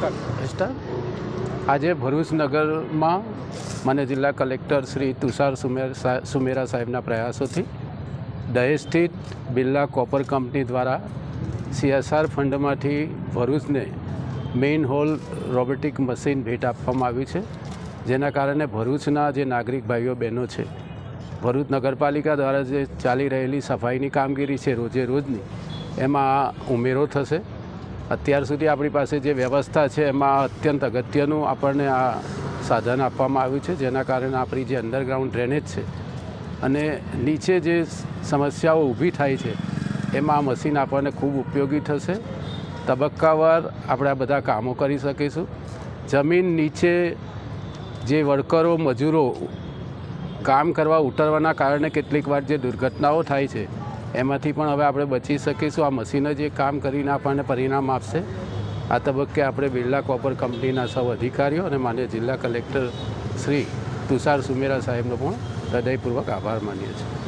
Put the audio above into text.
Star આજે ભરૂચ નગરમાં મને જિલ્લા કલેક્ટર શ્રી તુષાર સુમેર સુમેરા સાહેબના પ્રયાસોથી દહેજ સ્થિત બિરલા કોપર કંપની દ્વારા સીએસઆર ફંડમાંથી ભરૂચને મેઇન હોલ રોબોટિક મશીન ભેટ આપવામાં આવ્યું છે, જેના કારણે ભરૂચના જે નાગરિક ભાઈઓ બહેનો છે, ભરૂચ નગરપાલિકા દ્વારા જે ચાલી રહેલી સફાઈની કામગીરી છે રોજે રોજની, એમાં ઉમેરો થશે. અત્યાર સુધી આપણી પાસે જે વ્યવસ્થા છે, એમાં અત્યંત અગત્યનું આપણને આ સાધન આપવામાં આવ્યું છે, જેના કારણે આપણી જે અંડરગ્રાઉન્ડ ડ્રેનેજ છે અને નીચે જે સમસ્યાઓ ઊભી થાય છે, એમાં આ મશીન આપણને ખૂબ ઉપયોગી થશે. તબક્કાવાર આપણે આ બધા કામો કરી શકીશું. જમીન નીચે જે વર્કરો, મજૂરો કામ કરવા ઉતરવાના કારણે કેટલીક વાર જે દુર્ઘટનાઓ થાય છે એમાંથી પણ હવે આપણે બચી શકીશું. આ મશીન જ એ કામ કરીને આપણને પરિણામ આપશે. આ તબક્કે આપણે બિરલા કોપર કંપનીના સૌ અધિકારીઓ અને માન્ય જિલ્લા કલેક્ટર શ્રી તુષાર સુમેરા સાહેબનો પણ હૃદયપૂર્વક આભાર માનીએ છીએ.